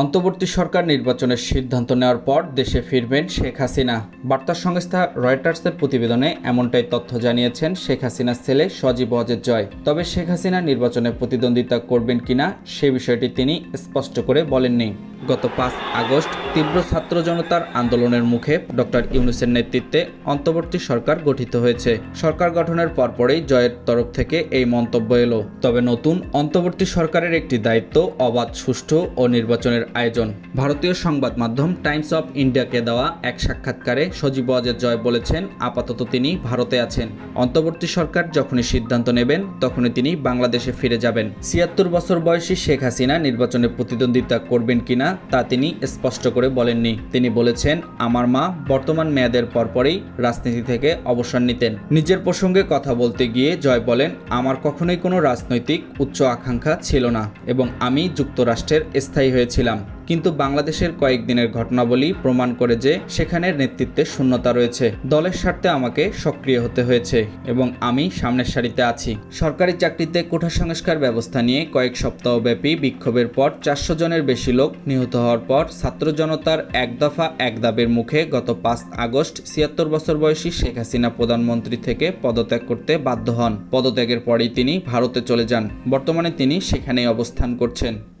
অন্তর্বর্তী সরকার নির্বাচনের সিদ্ধান্ত নেওয়ার পর দেশে ফিরবেন শেখ হাসিনা। বার্তা সংস্থা রয়টার্সের প্রতিবেদনে এমনটাই তথ্য জানিয়েছেন শেখ হাসিনার ছেলে সজীব অজিত জয়। তবে শেখ হাসিনা নির্বাচনে প্রতিদ্বন্দ্বিতা করবেন কিনা সে বিষয়টি তিনি স্পষ্ট করে বলেননি। গত পাঁচ আগস্ট তীব্র ছাত্র জনতার আন্দোলনের মুখে ডক্টর ইউনুসের নেতৃত্বে অন্তর্বর্তী সরকার গঠিত হয়েছে। সরকার গঠনের পরপরই জয়ের তরফ থেকে এই মন্তব্য এলো। তবে নতুন অন্তর্বর্তী সরকারের একটি দায়িত্ব অবাধ, সুষ্ঠু ও নির্বাচনের আয়োজন। ভারতীয় সংবাদ মাধ্যম টাইমস অফ ইন্ডিয়াকে দেওয়া এক সাক্ষাৎকারে সজীব ওয়াজেদ জয় বলেছেন, আপাতত তিনি ভারতে আছেন। অন্তর্বর্তী সরকার যখনই সিদ্ধান্ত নেবেন, তখনই তিনি বাংলাদেশে ফিরে যাবেন। ছিয়াত্তর বছর বয়সী শেখ হাসিনা নির্বাচনে প্রতিদ্বন্দ্বিতা করবেন কিনা তা তিনি স্পষ্ট করে বলেননি। তিনি বলেছেন, আমার মা বর্তমান মেয়াদের পরপরই রাজনীতি থেকে অবসর নিতেন। নিজের প্রসঙ্গে কথা বলতে গিয়ে জয় বলেন, আমার কখনোই কোনো রাজনৈতিক উচ্চ আকাঙ্ক্ষা ছিল না এবং আমি যুক্তরাষ্ট্রের স্থায়ী হয়েছিলাম। কিন্তু বাংলাদেশের কয়েকদিনের ঘটনাবলী প্রমাণ করে যে সেখানের নেতৃত্বে শূন্যতা রয়েছে। দলের স্বার্থে আমাকে সক্রিয় হতে হয়েছে এবং আমি সামনের সারিতে আছি। সরকারি চাকরিতে কোঠা সংস্কার ব্যবস্থা নিয়ে কয়েক সপ্তাহব্যাপী বিক্ষোভের পর চারশো জনের বেশি লোক নিহত হওয়ার পর ছাত্র জনতার এক দফা এক দাবের মুখে গত পাঁচ আগস্ট ছিয়াত্তর বছর বয়সী শেখ হাসিনা প্রধানমন্ত্রী থেকে পদত্যাগ করতে বাধ্য হন। পদত্যাগের পরেই তিনি ভারতে চলে যান। বর্তমানে তিনি সেখানেই অবস্থান করছেন।